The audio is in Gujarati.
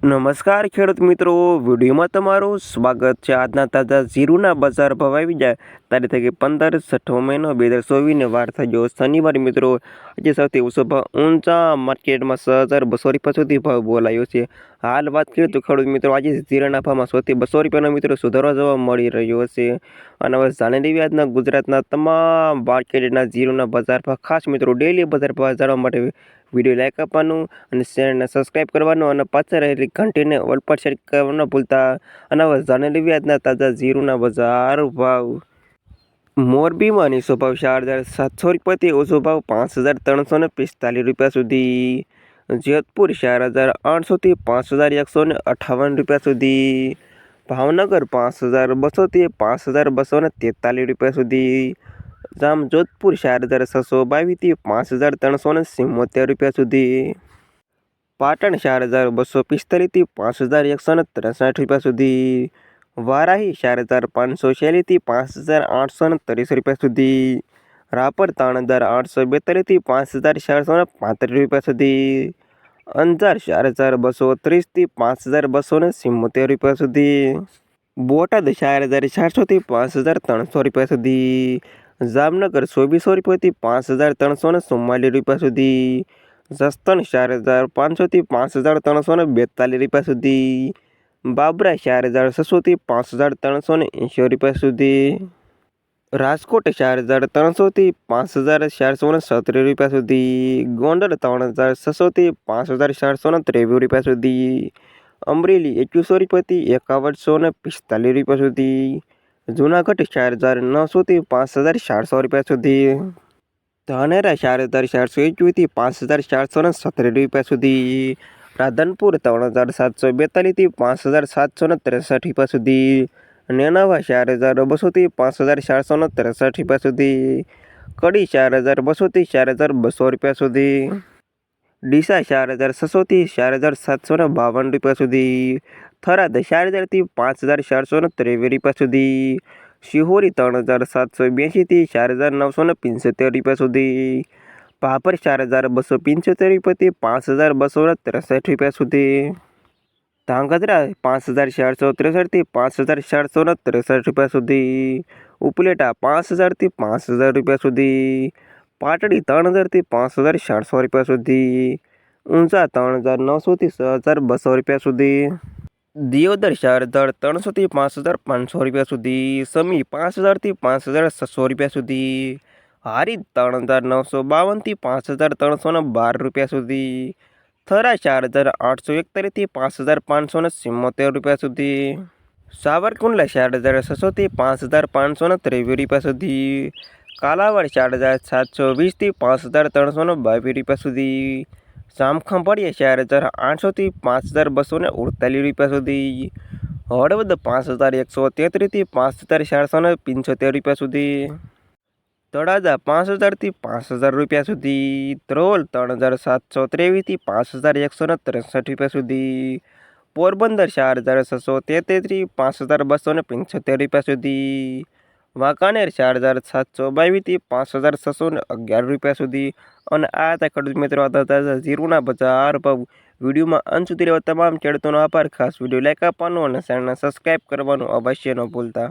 નમસ્કાર ખેડૂત મિત્રો, વિડીયોમાં તમારું સ્વાગત છે. આજના તાજા જીરુના બજાર ભાવ આવી જાય. તારીખ થઈ પંદર છઠ્ઠો મહિનો, બે હજાર ચોવીસને વાર થઈ ગયો. શનિવાર મિત્રો, આજે સૌથી ઓછો ભાવ ઊંચા માર્કેટમાં છ હજાર બસો રૂપિયા સુધી ભાવ બોલાયો છે. હાલ વાત કરીએ તો ખેડૂત મિત્રો, આજે જીરાના ભાવમાં સૌથી બસો રૂપિયાનો મિત્રો સુધારો જોવા મળી રહ્યો છે. અને હવે જાણી લેવી આજના ગુજરાતના તમામ માર્કેટના જીરુના બજાર ભાવ. ખાસ મિત્રો, ડેલી બજાર ભાવ જાણવા માટે વીડિયો લાઈક આપવાનું અને ચેનલને સબસ્ક્રાઈબ કરવાનું અને પાછળ રહેલી ઘંટીને ઓલ પર શેર કરવાનું ભૂલતા અને જાણી લેવી આજના તાજા જીરુના બજાર ભાવ. મોરબીમાં નીચો ભાવ ચાર હજાર સાતસો રૂપિયાથી ઓછો ભાવ પાંચ હજાર ત્રણસો ને પિસ્તાલીસ રૂપિયા સુધી. જેતપુર ચાર હજાર આઠસોથી પાંચ હજાર એકસો ને અઠાવન રૂપિયા સુધી. ભાવનગર પાંચ હજાર બસોથી પાંચ હજાર બસો ને તેતાલીસ રૂપિયા સુધી. જામજોધપુર ચાર હજાર છસો બાવીસથી પાંચ હજાર ત્રણસો ને સિમ્મોતેર રૂપિયા સુધી. પાટણ ચાર હજાર બસો પિસ્તાલીસથી પાંચ હજાર એકસો ને ત્રેસઠ રૂપિયા સુધી. વારાહી ચાર હજાર પાંચસો છેલીથી પાંચ હજાર આઠસો ને ત્રીસ રૂપિયા સુધી. રાપર ત્રણ હજાર આઠસો બેતાલીસથી પાંચ હજાર ચારસો ને પાંત્રીસ રૂપિયા સુધી. અંજાર ચાર હજાર બસો ત્રીસથી પાંચ હજાર બસો ને સિત્તોતેર રૂપિયા સુધી. બોટાદ ચાર હજાર ચારસોથી પાંચ હજાર ત્રણસો રૂપિયા સુધી. જામનગર ચોવીસો રૂપિયાથી પાંચ હજાર ત્રણસો ને ચુમ્માલીસ રૂપિયા સુધી. જસદણ ચાર હજાર પાંચસોથી પાંચ હજાર ત્રણસો ને બેતાલીસ રૂપિયા સુધી. બાબરા ચાર હજાર છસોથી પાંચ હજાર ત્રણસો ને એંશી રૂપિયા સુધી. રાજકોટ ચાર હજાર ત્રણસોથી પાંચ હજાર ચારસો ને સત્રીસ રૂપિયા સુધી. ગોંડલ ત્રણ હજાર છસોથી પાંચ હજાર ચારસો ને ત્રેવીસ રૂપિયા સુધી. અમરેલી એકવીસો રૂપિયાથી એકાવનસો ને પિસ્તાલીસ રૂપિયા સુધી. જૂનાગઢ ચાર હજાર નવસોથી પાંચ હજાર ચારસો રૂપિયા સુધી. ધાનેરા ચાર હજાર ચારસો એકવીસથી પાંચ હજાર ચારસો ને સત્તર રૂપિયા સુધી. રાધનપુર ત્રણ હજાર સાતસો બેતાલીસથી પાંચ હજાર સાતસો ને ત્રેસઠ રૂપિયા સુધી. નેનાવા ચાર હજાર બસોથી પાંચ હજાર ચારસો ને ત્રેસઠ રૂપિયા સુધી. કડી ચાર હજાર બસોથી ચાર હજાર બસો રૂપિયા સુધી. ડીસા ચાર હજાર છસોથી ચાર હજાર સાતસો ને બાવન રૂપિયા સુધી. થરાદ ચાર હજારથી પાંચ હજાર ચારસો ને ત્રેવીસ રૂપિયા સુધી, શિહોરી ત્રણ હજાર સાતસો બ્યાસીથી ચાર હજાર નવસો ને પંચોતેર રૂપિયા સુધી પાપર ચાર હજાર બસો પંચોતેર રૂપિયાથી પાંચ હજાર બસો ને ત્રેસઠ રૂપિયા સુધી, ધાંગધ્રા પાંચ હજાર ચારસો ત્રેસઠથી પાંચ હજાર ચારસો ને ત્રેસઠ રૂપિયા સુધી, ઉપલેટા પાંચ હજારથી પાંચ હજાર રૂપિયા સુધી, પાટડી ત્રણ હજારથી પાંચ હજાર ચારસો રૂપિયા સુધી, ઊંઝા ત્રણ હજાર નવસોથી છ હજાર બસો રૂપિયા સુધી દિયોદર ચાર હજાર ત્રણસોથી પાંચ હજાર પાંચસો રૂપિયા સુધી, સમી પાંચ હજારથી પાંચ હજાર છસો રૂપિયા સુધી, હારી ત્રણ હજાર નવસો બાવનથી પાંચ હજાર ત્રણસો બાર રૂપિયા સુધી, થરા ચાર હજાર આઠસો એકતાલીસથી પાંચ હજાર પાંચસો ને સિત્તોતેર રૂપિયા સુધી, સાવરકુંડલા ચાર હજાર છસોથી પાંચ હજાર પાંચસો ને ત્રેવીસ રૂપિયા સુધી, કાલાવાડ ચાર હજાર સાતસો વીસથી પાંચ હજાર ત્રણસો ને બાવીસ રૂપિયા સુધી જામખંભાળિયા ચાર હજાર આઠસોથી પાંચ હજાર બસો ને અડતાલીસ રૂપિયા સુધી. હળવદ પાંચ હજાર એકસો તેત્રીસથી પાંચ હજાર ચારસો ને પંચોતેર રૂપિયા સુધી. તળાજા પાંચ હજારથી પાંચ હજાર રૂપિયા સુધી. ત્રોલ ત્રણ હજાર સાતસો ત્રેવીસથી પાંચ હજાર એકસો ને ત્રેસઠ રૂપિયા સુધી. પોરબંદર ચાર હજાર છસો તેત્રીસથી પાંચ હજાર બસો ને પંચોતેર રૂપિયા સુધી. વાંકાનેર ચાર હજાર સાતસો બાવીસથી પાંચ હજાર છસો ને અગિયાર રૂપિયા સુધી. અને આ હતા ખેડૂત મિત્રો ઝીરોના બજાર ભાવ. વિડીયોમાં અંત સુધી રહેવા તમામ ખેડૂતોનો આભાર. ખાસ વીડિયો લાઈક આપવાનો અને ચેનલને સબસ્ક્રાઈબ કરવાનું અવશ્ય ન ભૂલતા.